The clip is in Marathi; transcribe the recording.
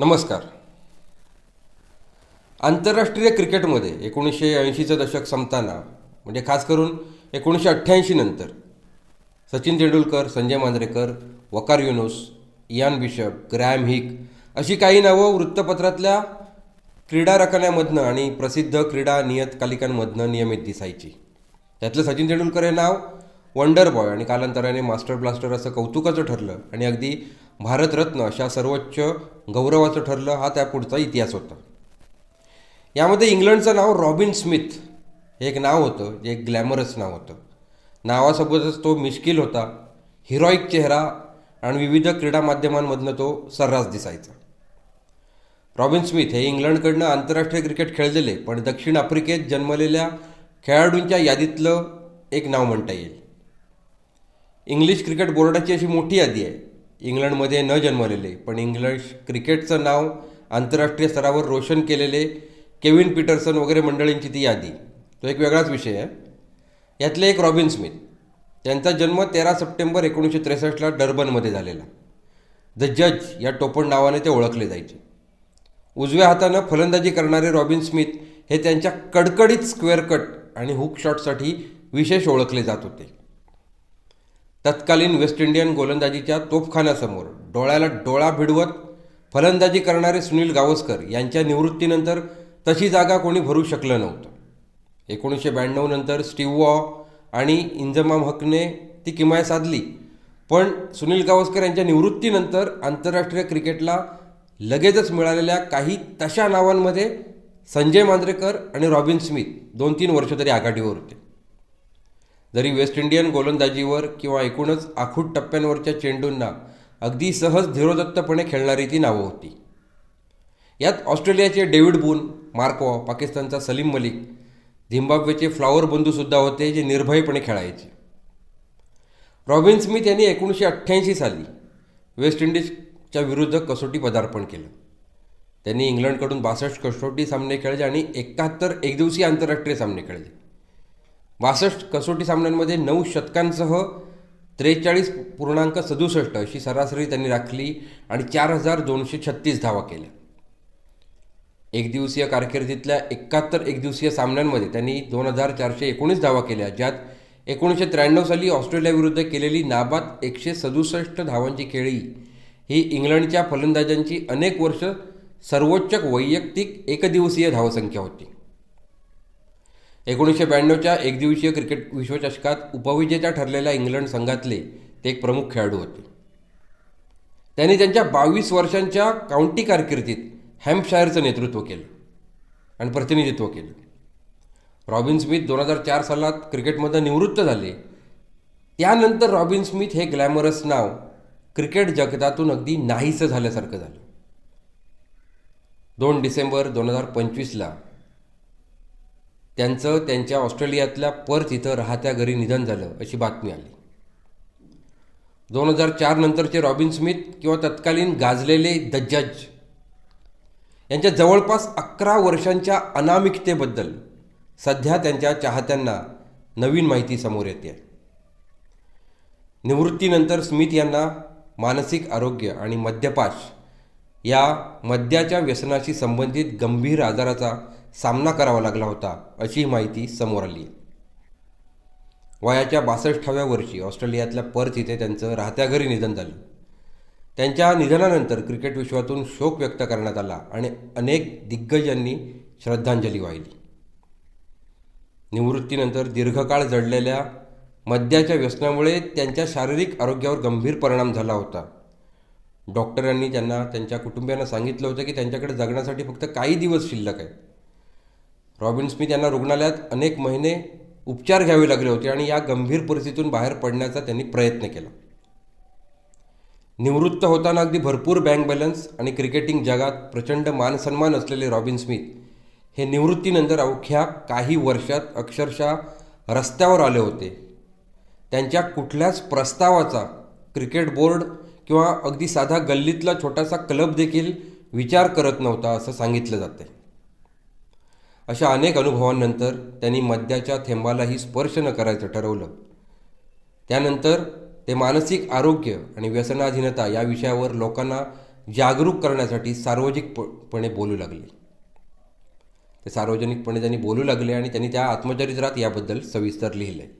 नमस्कार. आंतरराष्ट्रीय क्रिकेटमध्ये एकोणीसशे ऐंशीचं दशक संपताना म्हणजे खास करून एकोणीसशे अठ्ठ्याऐंशी नंतर Sachin Tendulkar Sanjay Manjrekar Waqar Younis Ian Bishop Graeme Hick अशी काही नावं वृत्तपत्रातल्या क्रीडा रकान्यामधनं आणि प्रसिद्ध क्रीडा नियतकालिकांमधनं नियमित दिसायची. त्यातलं सचिन तेंडुलकर हे नाव वंडर बॉय आणि कालांतराने मास्टर ब्लास्टर असं कौतुकाचं ठरलं आणि अगदी भारतरत्न अशा सर्वोच्च गौरवाचं ठरलं हा त्यापुढचा इतिहास होता. यामध्ये इंग्लंडचं नाव रॉबिन स्मिथ हे एक नाव होतं जे एक ग्लॅमरस नाव होतं. नावासोबतच तो मिश्किल होता हिरोईक चेहरा आणि विविध क्रीडा माध्यमांमधनं तो सर्रास दिसायचा. रॉबिन स्मिथ हे इंग्लंडकडनं आंतरराष्ट्रीय क्रिकेट खेळलेले पण दक्षिण आफ्रिकेत जन्मलेल्या खेळाडूंच्या यादीतलं एक नाव म्हणता येईल. इंग्लिश क्रिकेट बोर्डाची अशी मोठी यादी आहे. इंग्लंडमध्ये न जन्मलेले पण इंग्लंड क्रिकेटचं नाव आंतरराष्ट्रीय स्तरावर रोशन केलेले केविन पीटरसन वगैरे मंडळींची ती यादी. तो एक वेगळाच विषय आहे. यातले एक रॉबिन स्मिथ त्यांचा जन्म तेरा सप्टेंबर एकोणीसशे त्रेसष्टला डर्बनमध्ये झालेला. द जज या टोपण नावाने ते ओळखले जायचे. उजव्या हातानं फलंदाजी करणारे रॉबिन स्मिथ हे त्यांच्या कडकडीत स्क्वेअर कट आणि हुक शॉटसाठी विशेष ओळखले जात होते. तत्कालीन वेस्ट इंडियन गोलंदाजीच्या तोफखान्यासमोर डोळ्याला डोळा भिडवत फलंदाजी करणारे सुनील गावस्कर यांच्या निवृत्तीनंतर तशी जागा कोणी भरू शकलं नव्हतं. एकोणीसशे ब्याण्णव नंतर स्टीव वॉ आणि इंजमाम हकने ती किमाय साधली. पण सुनील गावस्कर यांच्या निवृत्तीनंतर आंतरराष्ट्रीय क्रिकेटला लगेचच मिळालेल्या काही तशा नावांमध्ये संजय मांजरेकर आणि रॉबिन स्मिथ दोन तीन वर्ष तरी आघाडीवर होते. जरी वेस्ट इंडियन गोलंदाजीवर किंवा एकूणच आखूट टप्प्यांवरच्या चेंडूंना अगदी सहज धीरोदत्तपणे खेळणारी ती नावं होती. यात ऑस्ट्रेलियाचे डेव्हिड बून मार्कवॉ पाकिस्तानचा सलीम मलिक झिम्बाब्वेचे फ्लॉवर बंधूसुद्धा होते जे निर्भयपणे खेळायचे. रॉबिन स्मिथ यांनी एकोणीसशे अठ्ठ्याऐंशी साली वेस्ट इंडिजच्या विरुद्ध कसोटी पदार्पण केलं. त्यांनी इंग्लंडकडून बासष्ट कसोटी सामने खेळले आणि एकाहत्तर एकदिवसीय आंतरराष्ट्रीय सामने खेळले. बासष्ट कसोटी सामन्यांमध्ये नऊ शतकांसह त्रेचाळीस पूर्णांक सदुसष्ट अशी सरासरी त्यांनी राखली आणि चार हजार दोनशे छत्तीस धावा केल्या. एकदिवसीय कारकिर्दीतल्या एकाहत्तर एकदिवसीय सामन्यांमध्ये त्यांनी दोन हजार चारशे एकोणीस धावा केल्या ज्यात एकोणीसशे त्र्याण्णव साली ऑस्ट्रेलियाविरुद्ध केलेली नाबाद एकशे सदुसष्ट धावांची खेळी ही इंग्लंडच्या फलंदाजांची अनेक वर्ष सर्वोच्च वैयक्तिक एकदिवसीय धावसंख्या होती. एकोणीसशे ब्याण्णवच्या एकदिवसीय क्रिकेट विश्वचषकात उपविजेत्या ठरलेल्या इंग्लंड संघातले ते एक प्रमुख खेळाडू होते. त्यांनी त्यांच्या बावीस वर्षांच्या काउंटी कारकिर्दीत हॅम्पशायरचं नेतृत्व केलं आणि प्रतिनिधित्व केलं. रॉबिन स्मिथ दोन हजार चार सालात क्रिकेटमधून निवृत्त झाले. त्यानंतर रॉबिन स्मिथ हे ग्लॅमरस नाव क्रिकेट जगतातून अगदी नाहीसं झाल्यासारखं झालं. दोन डिसेंबर दोन हजार पंचवीसला त्यांचं त्यांच्या ऑस्ट्रेलियातल्या पर्थ इथं राहत्या घरी निधन झालं अशी बातमी आली. दोन हजार चार नंतरचे रॉबिन स्मिथ किंवा तत्कालीन गाजलेले द जज. यांच्या जवळपास अकरा वर्षांच्या अनामिकतेबद्दल सध्या त्यांच्या चाहत्यांना नवीन माहिती समोर येते. निवृत्तीनंतर स्मिथ यांना मानसिक आरोग्य आणि मद्यपाश या मद्याच्या व्यसनाशी संबंधित गंभीर आजाराचा सामना करावा लागला होता अशी माहिती समोर आली. वयाच्या बासष्टाव्या वर्षी ऑस्ट्रेलियातल्या पर्थ इथे त्यांचं राहत्या घरी निधन झालं. त्यांच्या निधनानंतर क्रिकेट विश्वातून शोक व्यक्त करण्यात आला आणि अनेक दिग्गजांनी श्रद्धांजली वाहिली. निवृत्तीनंतर दीर्घकाळ जडलेल्या मद्याच्या व्यसनामुळे त्यांच्या शारीरिक आरोग्यावर गंभीर परिणाम झाला होता. डॉक्टरांनी त्यांना त्यांच्या कुटुंबियांना सांगितलं होतं की त्यांच्याकडे जगण्यासाठी फक्त काही दिवस शिल्लक आहेत. रॉबिन स्मिथ यांना रुग्णालयात अनेक महिने उपचार घ्यावे लागले होते आणि या गंभीर परिस्थितीतून बाहेर पडण्याचा त्यांनी प्रयत्न केला. निवृत्त होताना अगदी भरपूर बँक बॅलन्स आणि क्रिकेटिंग जगात प्रचंड मानसन्मान असलेले रॉबिन स्मिथ हे निवृत्तीनंतर अवघ्या काही वर्षात अक्षरशः रस्त्यावर आले होते. त्यांच्या कुठल्याच प्रस्तावाचा क्रिकेट बोर्ड किंवा अगदी साधा गल्लीतला छोटासा क्लब देखील विचार करत नव्हता असं सांगितलं जातं अशा अनेक अनुभवांनंतर त्यांनी मद्याच्या थेंबालाही स्पर्श न करायचं ठरवलं. त्यानंतर ते मानसिक आरोग्य आणि व्यसनाधीनता या विषयावर लोकांना जागरूक करण्यासाठी सार्वजनिकपणे बोलू लागले. ते सार्वजनिकपणे त्यांनी बोलू लागले आणि त्यांनी त्या आत्मचरित्रात याबद्दल सविस्तर लिहिले. आहे